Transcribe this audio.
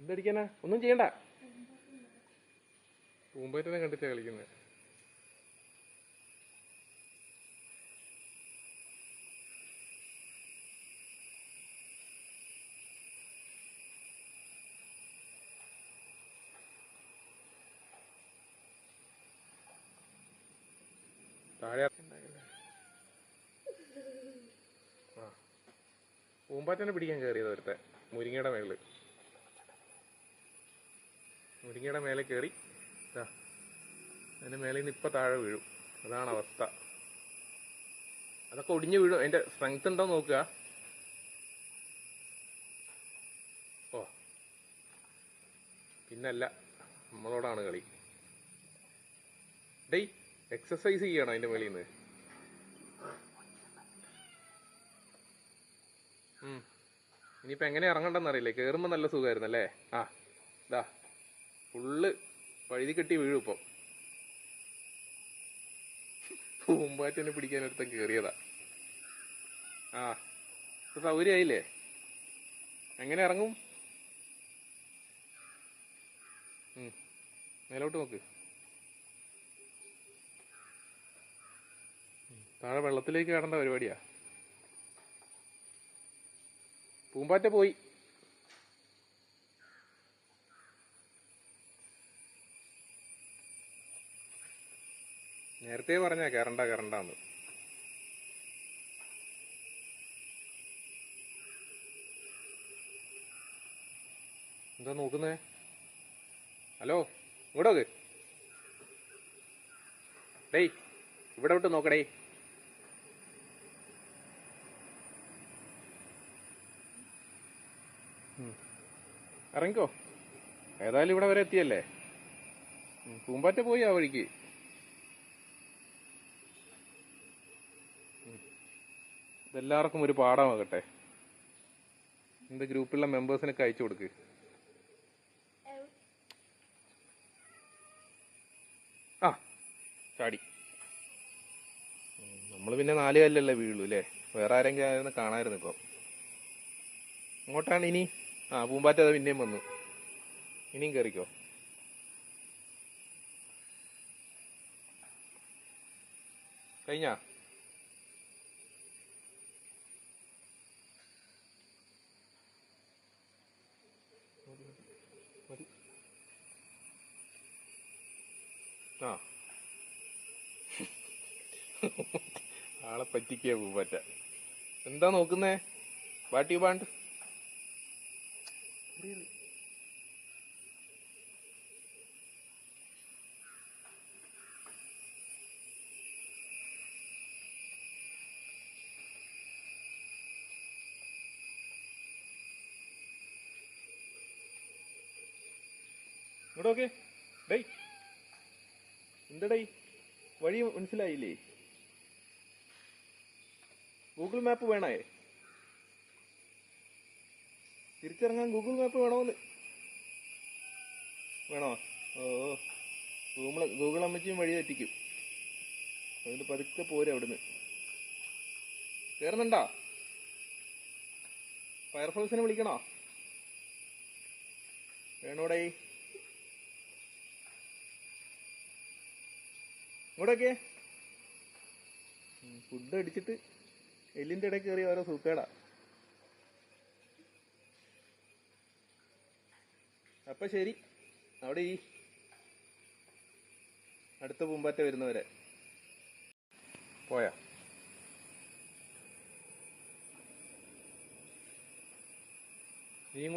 എന്തടിക്കാനാ? ഒന്നും ചെയ്യണ്ട. പൂമ്പേറ്റനെ കണ്ടിട്ടാ കളിക്കുന്നത് താഴെ ഉണ്ടാകില്ല. ആ പൂമ്പാറ്റനെ പിടിക്കാൻ കയറിയത് ഒരുത്തെ മുരിങ്ങയുടെ മേളിൽ. മുരിങ്ങയുടെ മേലെ കയറി അതിന്റെ മേളിൽ നിന്ന് ഇപ്പൊ താഴെ വീഴും. അതാണ് അവസ്ഥ. അതൊക്കെ ഒടിഞ്ഞു വീഴും. അതിന്റെ സ്ട്രെങ്ത് ഉണ്ടോ നോക്കുക. ഓ. പിന്നല്ല നമ്മളോടാണ് കളി. ഡേയ് എക്സസൈസ് ചെയ്യണം അതിന്റെ മേളിൽ നിന്ന് ഇനിയിപ്പോ എങ്ങനെ ഇറങ്ങണ്ടെന്ന് അറിയില്ലേ? കേറുമ്പോ നല്ല സുഖമായിരുന്നു അല്ലേ ആ ഇതാ ഫുള്ള് വഴുതി കെട്ടി വീഴും ഇപ്പം. പൂമ്പാറ്റനെ പിടിക്കാൻ ഒരുത്തൻ കേറിയതാ. ആ ഇപ്പൊ സൗകര്യമായില്ലേ എങ്ങനെ ഇറങ്ങും. മേലോട്ട് നോക്ക്. താഴെ വെള്ളത്തിലേക്ക് കടണ്ട പരിപാടിയാ. പൂമ്പാറ്റ പോയി. നേരത്തെ പറഞ്ഞ കയറണ്ട കയറണ്ടാന്ന് എന്താ നോക്കുന്നേ? ഹലോ ഇങ്ങോട്ട് നോക്ക് ഡേയ് ഇവിടെ വിട്ട് നോക്കടേ ഇറങ്ങിക്കോ. ഏതായാലും ഇവിടെ വരെ എത്തിയല്ലേ? പൂമ്പാറ്റ പോയി ആ വഴിക്ക്. ഇതെല്ലാവർക്കും ഒരു പാഠമാകട്ടെ. എന്റെ ഗ്രൂപ്പിലുള്ള മെമ്പേഴ്സിനൊക്കെ അയച്ചു കൊടുക്ക്. ആ ചാടി. നമ്മൾ പിന്നെ നാല് കല്ലല്ലേ വീഴുള്ളൂ അല്ലേ? വേറെ ആരെങ്കിലും ആയിരുന്നു കാണായിരുന്നു ഇപ്പം. ഇങ്ങോട്ടാണ് ഇനി. ആ പൂമ്പാറ്റ അത് പിന്നെയും വന്നു. ഇനിയും കയറിക്കോ കഴിഞ്ഞാ? ആ. ആളെ പറ്റിക്കുക പൂമ്പാറ്റ. എന്താ നോക്കുന്നേ? വാട്ടി ബാണ്ട് ഇങ്ങോട്ട് നോക്കേ. ഡേയ്. എന്തടേ? വഴി മനസ്സിലായില്ലേ? ഗൂഗിൾ മാപ്പ് വേണേ? തിരിച്ചിറങ്ങാൻ ഗൂഗിൾ മാപ്പ് വേണമെന്ന് വേണോ? ഓ ഗൂഗിൾ ഗൂഗിൾ അമ്മച്ചിയും വഴി തെറ്റിക്കും. അതുകൊണ്ട് പതുക്കെ പോരെ അവിടുന്ന്. കയറുന്നുണ്ടോ ഫയർഫോഴ്സിനെ വിളിക്കണോ? വേണോടേ. ഇങ്ങോട്ടൊക്കെ. ഫുഡ് അടിച്ചിട്ട് എല്ലിന്റെ ഇടയിൽ കയറി ഓരോ സൂക്കേടാ. അപ്പൊ ശരി. അവിടെ ഈ അടുത്ത പൂമ്പാറ്റ വരുന്നവരെ. പോയാ. നീയും